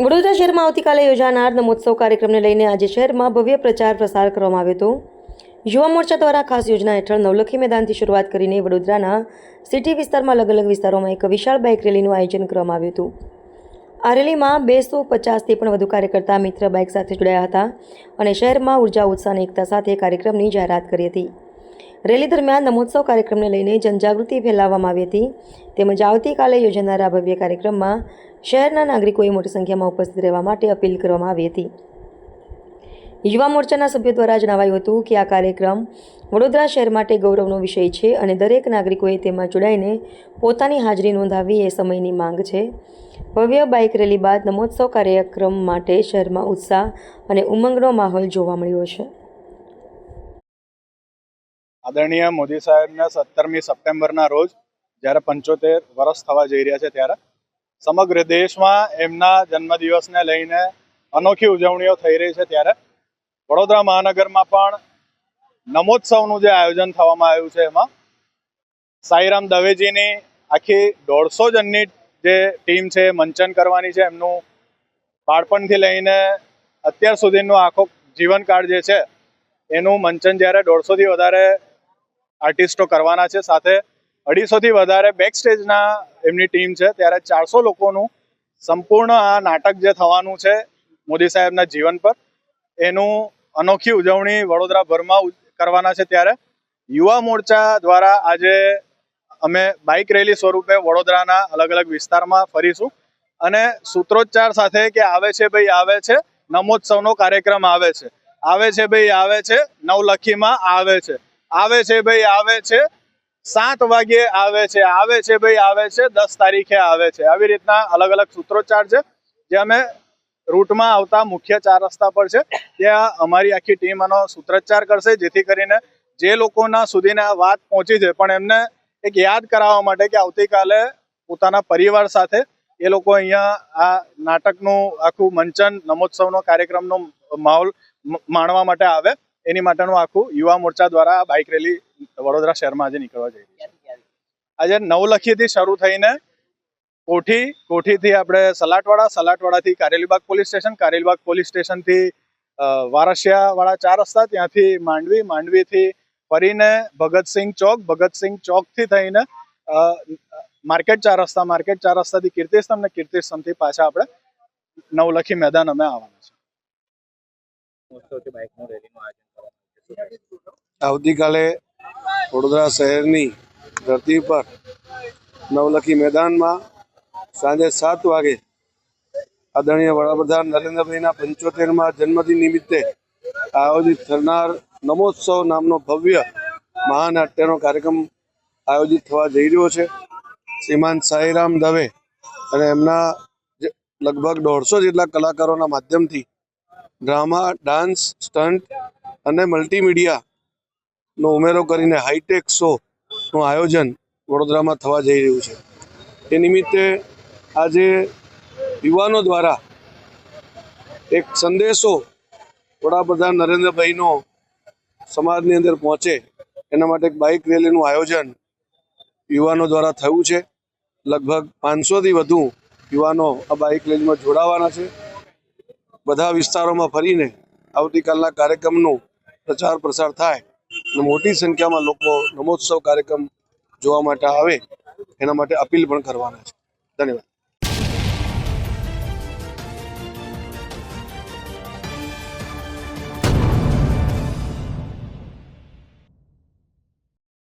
વડોદરા શહેરમાં આવતીકાલે યોજાનાર નમોત્સવ કાર્યક્રમને લઈને આજે શહેરમાં ભવ્ય પ્રચાર પ્રસાર કરવામાં આવ્યો હતો. યુવા મોરચા દ્વારા ખાસ યોજના હેઠળ નવલખી મેદાનથી શરૂઆત કરીને વડોદરાના સિટી વિસ્તારમાં અલગ અલગ વિસ્તારોમાં એક વિશાળ બાઇક રેલીનું આયોજન કરવામાં આવ્યું હતું. આ રેલીમાં બેસો પચાસથી પણ વધુ કાર્યકર્તા મિત્ર બાઇક સાથે જોડાયા હતા અને શહેરમાં ઊર્જા, ઉત્સાહ અને એકતા સાથે કાર્યક્રમની જાહેરાત કરી હતી. રેલી દરમિયાન નમોત્સવ કાર્યક્રમને લઈને જનજાગૃતિ ફેલાવવામાં આવી હતી. તેમજ આવતીકાલે યોજાનારા ભવ્ય કાર્યક્રમમાં શહેરના નાગરિકોએ મોટી સંખ્યામાં ઉપસ્થિત રહેવા માટે અપીલ કરવામાં આવી હતી. યુવા મોરચાના સભ્યો દ્વારા જણાવાયું હતું કે આ કાર્યક્રમ વડોદરા શહેર માટે ગૌરવનો વિષય છે અને દરેક નાગરિકોએ તેમાં જોડાઈને પોતાની હાજરી નોંધાવી એ સમયની માંગ છે. ભવ્ય બાઇક રેલી બાદ નમોત્સવ કાર્યક્રમ માટે શહેરમાં ઉત્સાહ અને ઉમંગનો માહોલ જોવા મળ્યો છે. આદરણીય મોદી સાહેબને સત્તરમી સપ્ટેમ્બરના રોજ જ્યારે પંચોતેર વર્ષ થવા જઈ રહ્યા છે ત્યારે સમગ્ર દેશમાં એમના જન્મદિવસને લઈને અનોખી ઉજવણીઓ થઈ રહી છે ત્યારે વડોદરા મહાનગરમાં પણ નમોત્સવનું જે આયોજન થવામાં આવ્યું છે એમાં સાઈરામ દવેજીની આખી દોઢસો જણની જે ટીમ છે, મંચન કરવાની છે, એમનું બાળપણથી લઈને અત્યાર સુધીનું આખો જીવનકાળ જે છે, એનું મંચન જ્યારે દોઢસોથી વધારે આર્ટિસ્ટો કરવાના છે. સાથે અઢીસોથી વધારે બેક સ્ટેજના એમની ટીમ છે. ત્યારે ચારસો લોકોનું સંપૂર્ણ આ નાટક જે થવાનું છે મોદી સાહેબના જીવન પર, એનું અનોખી ઉજવણી વડોદરાભરમાં કરવાના છે. ત્યારે યુવા મોરચા દ્વારા આજે અમે બાઇક રેલી સ્વરૂપે વડોદરાના અલગ અલગ વિસ્તારમાં ફરીશું. અને સૂત્રોચ્ચાર સાથે કે આવે છે ભાઈ, આવે છે, નમોત્સવનો કાર્યક્રમ આવે છે. આવે છે ભાઈ, આવે છે, નવલખીમાં આવે છે. આવે છે ભાઈ, આવે છે. સાત વાગ્યે આવે છે આવે છે ભાઈ, આવે છે. દસ તારીખે આવે છે. આવી રીતના અલગ અલગ સૂત્રોચ્ચાર છે, જે અમે રૂટમાં આવતા મુખ્ય ચાર રસ્તા પર છે. ત્યાં અમારી આખી ટીમ આનો સૂત્રોચ્ચાર કરશે, જેથી કરીને જે લોકોના સુધીને વાત પહોંચી છે, પણ એમને એક યાદ કરાવવા માટે કે આવતીકાલે પોતાના પરિવાર સાથે એ લોકો અહીંયા આ નાટકનું આખું મંચન, નમોત્સવનો કાર્યક્રમનો માહોલ માણવા માટે આવે. એની માટેનું આખું યુવા મોરચા દ્વારા બાઇક રેલી વડોદરા શહેરમાં આજે નીકળવા જઈ આજે નવલખીથી શરૂ થઈને કોઠી, કોઠીથી આપણે Salatwada, સલાટવાડાથી Karelibaug police station, Karelibaug police સ્ટેશનથી વારસિયાવાળા ચાર રસ્તા, ત્યાંથી માંડવી, માંડવીથી ફરીને ભગતસિંહ ચોક, ભગતસિંહ ચોકથી થઈને માર્કેટ ચાર રસ્તા, માર્કેટ ચાર રસ્તાથી કીર્તિસ્તંભ ને કીર્તિસ્તંભથી પાછા આપણે નવલખી મેદાન અમે આવવાના છે મહોત્સવથી બાઇકનું રેલીનું આયોજન કરવામાં આવ્યું છે આવતીકાલે વડોદરા શહેરની ધરતી પર નવલખી મેદાનમાં સાંજે સાત વાગે આદરણીય વડાપ્રધાન નરેન્દ્રભાઈના પંચોતેરમાં જન્મદિન નિમિત્તે આયોજિત થનાર નમોત્સવ નામનો ભવ્ય મહાનાટ્યનો કાર્યક્રમ આયોજિત થવા જઈ રહ્યો છે. શ્રીમાન સાઈરામ દવે અને એમના લગભગ દોઢસો જેટલા કલાકારોના માધ્યમથી ડ્રામા, ડાન્સ સ્ટન્ટ અને મલ્ટીમીડિયાનો ઉમેરો કરીને હાઈટેક શોનું આયોજન વડોદરામાં થવા જઈ રહ્યું છે. એ નિમિત્તે આજે યુવાનો દ્વારા એક સંદેશો વડાપ્રધાન નરેન્દ્રભાઈનો સમાજની અંદર પહોંચે એના માટે એક બાઇક રેલીનું આયોજન યુવાનો દ્વારા થયું છે. લગભગ પાંચસોથી વધુ યુવાનો આ બાઇક રેલીમાં જોડાવાના છે. બધા વિસ્તારોમાં ફરીને આવતીકાલના કાર્યક્રમનો પ્રચાર પ્રસાર થાય અને મોટી સંખ્યામાં લોકો નમોત્સવ કાર્યક્રમ જોવા માટે આવે, એના માટે અપીલ પણ કરવાના છે. ધન્યવાદ.